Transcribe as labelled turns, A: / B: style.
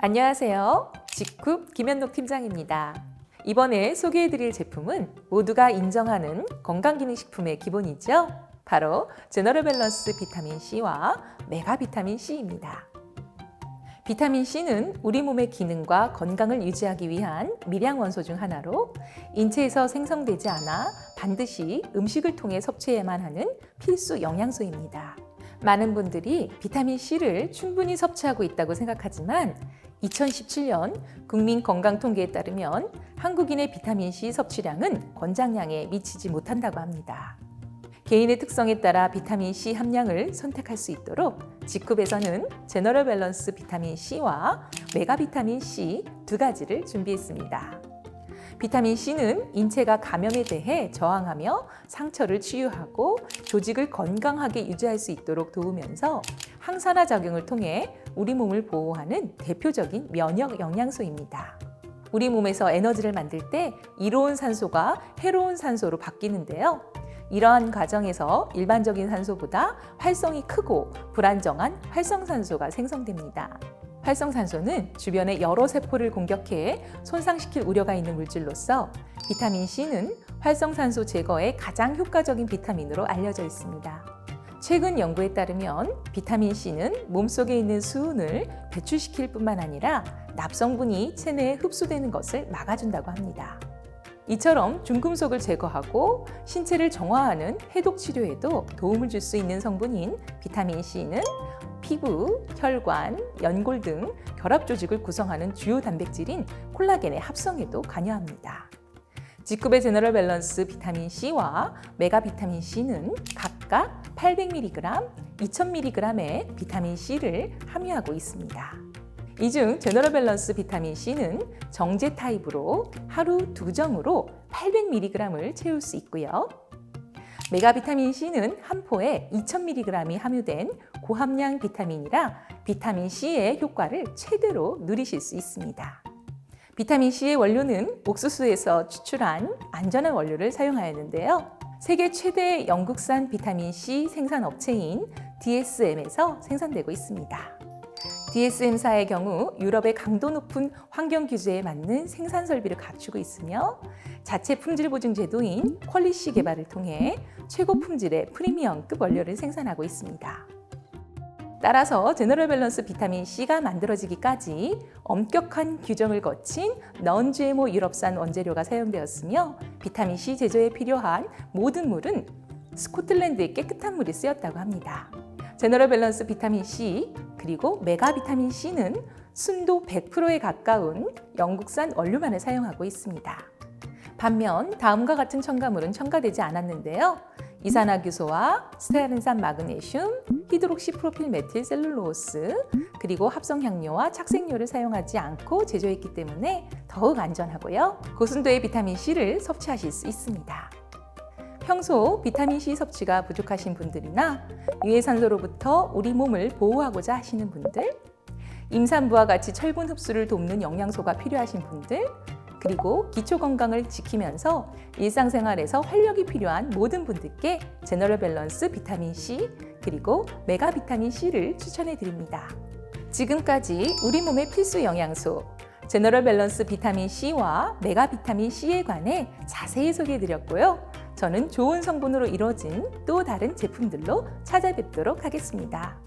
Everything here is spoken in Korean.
A: 안녕하세요. 직쿱 김현록 팀장입니다. 이번에 소개해드릴 제품은 모두가 인정하는 건강기능식품의 기본이죠. 바로 제너럴 밸런스 비타민 C와 메가 비타민 C입니다. 비타민 C는 우리 몸의 기능과 건강을 유지하기 위한 미량 원소 중 하나로 인체에서 생성되지 않아 반드시 음식을 통해 섭취해야만 하는 필수 영양소입니다. 많은 분들이 비타민 C를 충분히 섭취하고 있다고 생각하지만 2017년 국민 건강 통계에 따르면 한국인의 비타민 C 섭취량은 권장량에 미치지 못한다고 합니다. 개인의 특성에 따라 비타민 C 함량을 선택할 수 있도록 직쿱에서는 제너럴 밸런스 비타민 C와 메가 비타민 C 두 가지를 준비했습니다. 비타민 C는 인체가 감염에 대해 저항하며 상처를 치유하고 조직을 건강하게 유지할 수 있도록 도우면서 항산화 작용을 통해 우리 몸을 보호하는 대표적인 면역 영양소입니다. 우리 몸에서 에너지를 만들 때 이로운 산소가 해로운 산소로 바뀌는데요. 이러한 과정에서 일반적인 산소보다 활성이 크고 불안정한 활성산소가 생성됩니다. 활성산소는 주변의 여러 세포를 공격해 손상시킬 우려가 있는 물질로서 비타민 C는 활성산소 제거에 가장 효과적인 비타민으로 알려져 있습니다. 최근 연구에 따르면 비타민 C는 몸속에 있는 수은을 배출시킬 뿐만 아니라 납성분이 체내에 흡수되는 것을 막아준다고 합니다. 이처럼 중금속을 제거하고 신체를 정화하는 해독 치료에도 도움을 줄 수 있는 성분인 비타민 C는 피부, 혈관, 연골 등 결합 조직을 구성하는 주요 단백질인 콜라겐의 합성에도 관여합니다. 지쿱의 제너럴 밸런스 비타민 C와 메가 비타민 C는 각각 800mg, 2000mg의 비타민 C를 함유하고 있습니다. 이 중 제너럴 밸런스 비타민 C는 정제 타입으로 하루 두 정으로 800mg을 채울 수 있고요. 메가 비타민 C는 한 포에 2000mg이 함유된 고함량 비타민이라 비타민 C의 효과를 최대로 누리실 수 있습니다. 비타민 C의 원료는 옥수수에서 추출한 안전한 원료를 사용하였는데요. 세계 최대 영국산 비타민 C 생산 업체인 DSM에서 생산되고 있습니다. DSM사의 경우 유럽의 강도 높은 환경 규제에 맞는 생산 설비를 갖추고 있으며 자체 품질 보증 제도인 퀄리시 개발을 통해 최고 품질의 프리미엄급 원료를 생산하고 있습니다. 따라서 제너럴 밸런스 비타민 C가 만들어지기까지 엄격한 규정을 거친 넌 GMO 유럽산 원재료가 사용되었으며 비타민 C 제조에 필요한 모든 물은 스코틀랜드의 깨끗한 물이 쓰였다고 합니다. 제너럴 밸런스 비타민 C 그리고 메가 비타민 C는 순도 100%에 가까운 영국산 원료만을 사용하고 있습니다. 반면 다음과 같은 첨가물은 첨가되지 않았는데요. 이산화규소와 스테아린산 마그네슘, 히드록시 프로필 메틸 셀룰로스, 그리고 합성 향료와 착색료를 사용하지 않고 제조했기 때문에 더욱 안전하고요. 고순도의 비타민 C를 섭취하실 수 있습니다. 평소 비타민 C 섭취가 부족하신 분들이나 유해산소로부터 우리 몸을 보호하고자 하시는 분들, 임산부와 같이 철분 흡수를 돕는 영양소가 필요하신 분들, 그리고 기초 건강을 지키면서 일상생활에서 활력이 필요한 모든 분들께 제너럴 밸런스 비타민 C 그리고 메가 비타민 C를 추천해 드립니다. 지금까지 우리 몸의 필수 영양소 제너럴 밸런스 비타민 C와 메가 비타민 C에 관해 자세히 소개해 드렸고요. 저는 좋은 성분으로 이루어진 또 다른 제품들로 찾아뵙도록 하겠습니다.